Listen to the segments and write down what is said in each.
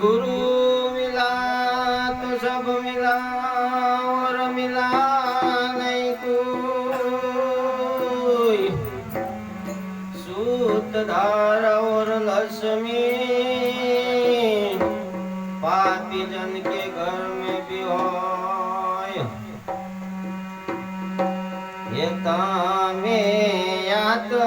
गुरु मिला तो सब मिला और मिला नहीं कोई सूत धार और लक्ष्मी पापी जन के घर में भी हो ये तामे या तो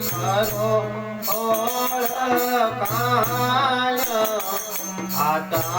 કરો ને ઓળખાણ આતન